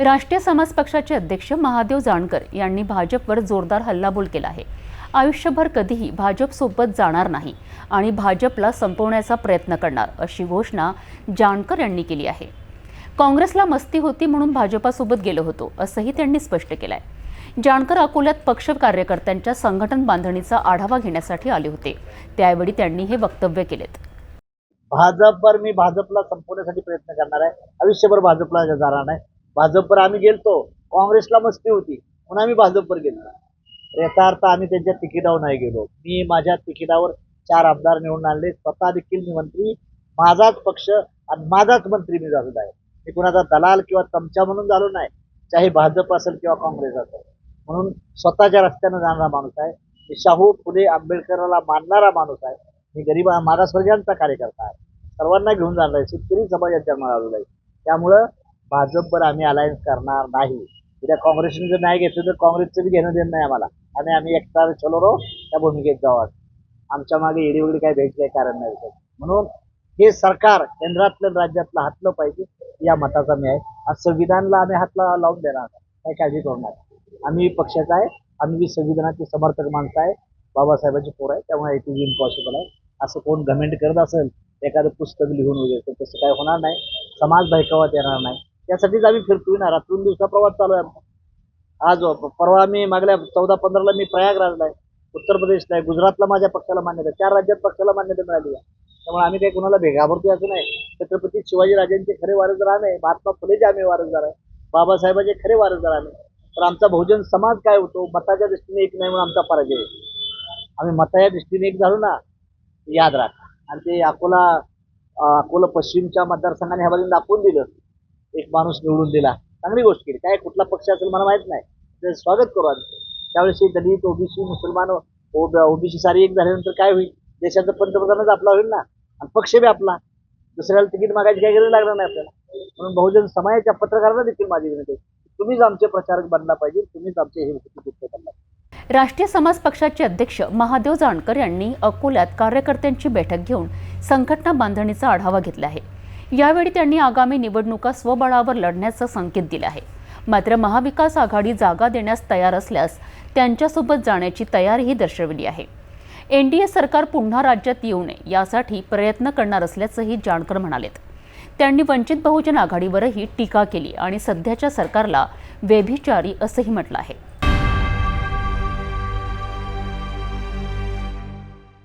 राष्ट्रीय समाज पक्षाचे अध्यक्ष महादेव जानकर यांनी भाजपवर जोरदार हल्लाबोल केला आहे. आयुष्यभर कधीही भाजपसोबत जाणार नाही आणि भाजपला संपवण्याचा प्रयत्न करणार अशी घोषणा जानकर यांनी केली आहे. काँग्रेसला मस्ती होती म्हणून भाजपासोबत गेलो होतो असंही त्यांनी स्पष्ट केलं आहे जानकर अकोल्यात पक्ष कार्यकर्त्यांच्या संघटन बांधणीचा आढावा घेण्यासाठी आले होते. त्यावेळी त्यांनी हे वक्तव्य केलेत. भाजपवर मी भाजपला संपवण्यासाठी प्रयत्न करणार आहे. आयुष्यभर भाजपला जाणार नाही. भाजपवर आम्ही गेलतो काँग्रेसला मस्ती होती म्हणून आम्ही भाजपवर गेलो. याचा अर्थ आम्ही त्यांच्या तिकिटावर नाही गेलो. मी माझ्या तिकिटावर चार आमदार निवडून आणले. स्वतः देखील मी मंत्री माझाच पक्ष आणि माझाच मंत्री मी झालेला आहे. मी कुणाचा दलाल किंवा चमचा म्हणून झालो नाही. चाहे भाजप असेल किंवा काँग्रेस असेल. म्हणून स्वतःच्या रस्त्यानं जाणारा माणूस आहे. मी शाहू फुले आंबेडकरला मानणारा माणूस आहे. मी गरीब मागासवर्गीयांचा कार्यकर्ता आहे. सर्वांना घेऊन जाणार आहे. शेतकरी समाजाच्या आलेला आहे. त्यामुळं भाजपवर आम्ही अलायन्स करणार नाही. उद्या काँग्रेसने जर नाही घेतलं तर काँग्रेसचं बी घेणं देणं नाही आम्हाला. आणि आम्ही एकटा चलोरो त्या भूमिकेत जाऊ आमच्या मागे येडी वगैरे काही द्यायचं काही कारण नाही सर. म्हणून हे सरकार केंद्रातलं राज्यातलं हातलं पाहिजे या मताचा मी आहे. आज संविधानला आम्ही हातला लावून देणार काही काळजी करू नका. आम्ही पक्षाचा आहे. आम्ही संविधानाचे समर्थक माणसं आहे. बाबासाहेबांची पोर आहे त्यामुळे इट इज इम्पॉसिबल आहे. असं कोण घमेंट करत असेल एखादं पुस्तक लिहून वगैरे तर तसं काय होणार नाही. समाज भयकावात येणार नाही. त्यासाठीच आम्ही फिरतोय ना. रात्रून दिवसा प्रवास चालू आहे आमचा. आज परवा मी मागल्या चौदा पंधराला मी प्रयागराजला आहे. उत्तर प्रदेशला आहे. गुजरातला माझ्या पक्षाला मान्यता चार राज्यात पक्षाला मान्यता मिळाली आहे. त्यामुळे आम्ही काही कुणाला घाबरतोय असं नाही. छत्रपती शिवाजीराजांचे खरे वारसदार आम्ही महात्मा फुलेचे आम्ही वारसदार आहे. बाबासाहेबांचे खरे वारसदार आम्ही तर आमचा बहुजन समाज काय होतो? मताच्या दृष्टीने एक नाही म्हणून आमचा पराजय आम्ही मताच्या दृष्टीने एक झालो ना याद राख. आणि ते अकोला अकोला पश्चिमच्या मतदारसंघाने ह्या बाजूने दाखवून दिलं. एक माणूस निवडून दिला. चांगली गोष्ट केली. काय कुठला पक्ष असेल मला माहीत नाही. स्वागत करू आम्ही. त्यावेळेस दलित ओबीसी मुसलमान ओबीसी सारी एक झाल्यानंतर काय होईल? देशाचा पंतप्रधानच आपला होईल ना? आणि पक्ष बी आपला. दुसऱ्याला तिकीट मागायची काही गरज लागणार नाही आपल्याला. म्हणून बहुजन समाजाच्या पत्रकारांना देखील माझी विनंती तुम्हीच आमचे प्रचारक बनला पाहिजे. तुम्हीच आमचे हे बनला राष्ट्रीय समाज पक्षाचे अध्यक्ष महादेव जानकर यांनी अकोल्यात कार्यकर्त्यांची बैठक घेऊन संघटना बांधणीचा आढावा घेतला आहे. यावेळी त्यांनी आगामी निवडणुका स्वबळावर लढण्याचं संकेत दिले आहे. मात्र महाविकास आघाडी जागा देण्यास तयार असल्यास त्यांच्यासोबत जाण्याची तयारीही दर्शविली आहे. एन डी ए सरकार पुन्हा राज्यात येऊ नये यासाठी प्रयत्न करणार असल्याचंही जानकर म्हणालेत. त्यांनी वंचित बहुजन आघाडीवरही टीका केली आणि सध्याच्या सरकारला व्यभिचारी असंही म्हटलं आहे.